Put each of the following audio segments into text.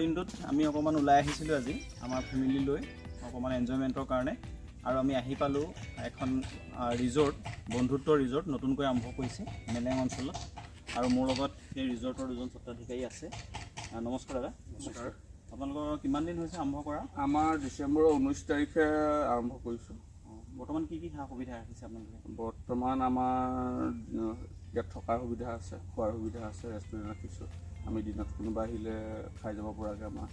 দিনটোত আমি অকণমান ওলাই আহিছিলোঁ আজি আমাৰ ফেমিলি লৈ অকণমান এনজয়মেণ্টৰ কাৰণে। আৰু আমি আহি পালোঁ এখন ৰিজৰ্ট বন্ধুত্ব ৰিজৰ্ট নতুনকৈ আৰম্ভ কৰিছে মেলেং অঞ্চলত। আৰু মোৰ লগত সেই ৰিজৰ্টৰ দুজন স্বত্বাধিকাৰী আছে। নমস্কাৰ দাদা। নমস্কাৰ। আপোনালোকৰ কিমান দিন হৈছে আৰম্ভ কৰা? আমাৰ ডিচেম্বৰৰ ঊনৈছ তাৰিখে আৰম্ভ কৰিছোঁ। বৰ্তমান কি কি সা সুবিধা ৰাখিছে আপোনালোকে? বৰ্তমান আমাৰ ইয়াত থকাৰ সুবিধা আছে খোৱাৰ সুবিধা আছে ৰেষ্টুৰেণ্ট ৰাখিছোঁ আমি দিনত কোনোবা আহিলে খাই যাব পৰাকৈ আমাৰ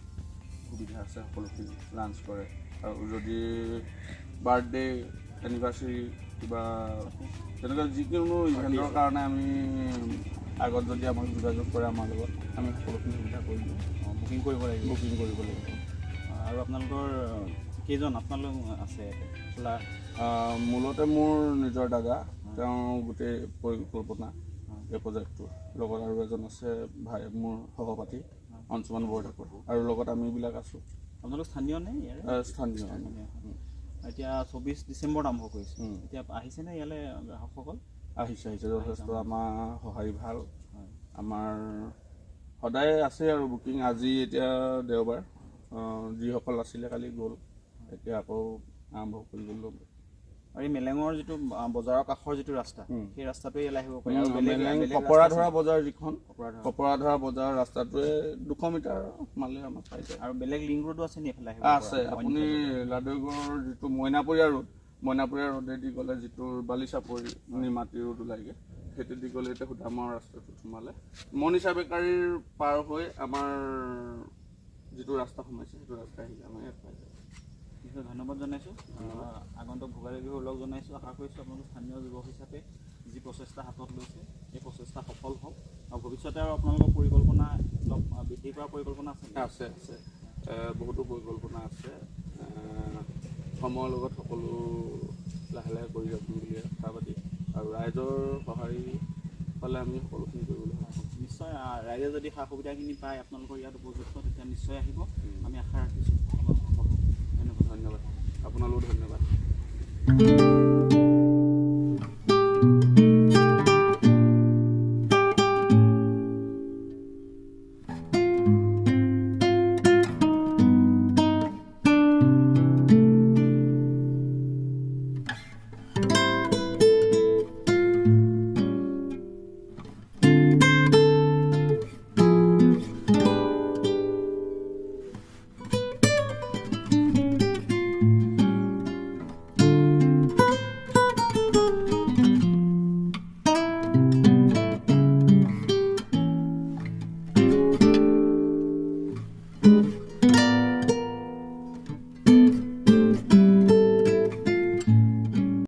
সুবিধা আছে সকলোখিনি লাঞ্চ কৰে। আৰু যদি বাৰ্থডে এনিভাৰ্চাৰী কিবা তেনেকুৱা যিকোনো ইভেণ্টৰ কাৰণে আমি আগত যদি আমাক যোগাযোগ কৰে আমাৰ লগত আমি সকলোখিনি সুবিধা কৰি দিওঁ বুকিং কৰিব লাগিব। বুকিং কৰিব লাগিব। আৰু আপোনালোকৰ কেইজন আপোনালোক আছে মূলতে মোৰ নিজৰ দাদা তেওঁ গোটেই পৰিকল্পনা এই প্ৰজেক্টটোৰ লগত আৰু এজন আছে ভাই মোৰ সহপাঠী অংশুমান বৰঠাকুৰ। আৰু লগত আমিবিলাক আছোঁ। আপোনালোক স্থানীয় নে স্থানীয়। এতিয়া চৌবিছ ডিচেম্বৰত আৰম্ভ কৰিছে। এতিয়া আহিছেনে ইয়ালৈ গ্ৰাহকসকল? আহিছে আহিছে। যথেষ্ট আমাৰ সঁহাৰি ভাল। আমাৰ সদায় আছে আৰু বুকিং। আজি এতিয়া দেওবাৰ। যিসকল আছিলে কালি গ'ল। এতিয়া আকৌ আৰম্ভ কৰি গ'লোঁ আৰু এই মেলেঙৰ যিটো বজাৰৰ কাষৰ যিটো ৰাস্তা। সেই ৰাস্তাটোৱে ইয়ালৈ আহিব পাৰি আৰু মেলেং কপৰা? বজাৰ যিখন কপৰা বজাৰ ৰাস্তাটোৱে দুশ মিটাৰ মালে আমাক পাই যায় আৰু বেলেগ লিংক ৰোডো আছে নি এইফালে আহিব আছে? আপুনি লাডুগড়ৰ যিটো মইনাপৰীয়া ৰোড মইনাপৰীয়া ৰোডেদি গ'লে যিটো বালিচাপৰি নিমাতী ৰোড ওলাইগে সেইটো দি গ'লে এতিয়া সুদামৰ ৰাস্তাটোত সোমালে মনিষা বেকাৰীৰ পাৰ হৈ আমাৰ যিটো ৰাস্তা সোমাইছে সেইটো ৰাস্তা আহিলে আমাৰ ইয়াত পাই যায় নিশ্চয় ধন্যবাদ জনাইছোঁ। আগন্তুক ভোগালী বিহুৰ লগ জনাইছোঁ। আশা কৰিছোঁ আপোনালোক স্থানীয় যুৱক হিচাপে যি প্ৰচেষ্টা হাতত লৈছে এই প্ৰচেষ্টা সফল হওক। আৰু ভৱিষ্যতে আৰু আপোনালোকৰ পৰিকল্পনা অলপ বৃদ্ধি কৰাৰ পৰিকল্পনা আছে? আছে আছে। বহুতো পৰিকল্পনা আছে। সময়ৰ লগত সকলো লাহে লাহে কৰি যাম বুলি আশা পাতি। আৰু ৰাইজৰ সঁহাৰি পালে আমি সকলোখিনি কৰিবলৈ। নিশ্চয় ৰাইজে যদি সা সুবিধাখিনি পায় আপোনালোকৰ ইয়াত উপযুক্ত তেতিয়া নিশ্চয় আহিব। আমি আশা ৰাখিছোঁ। আপোনালোক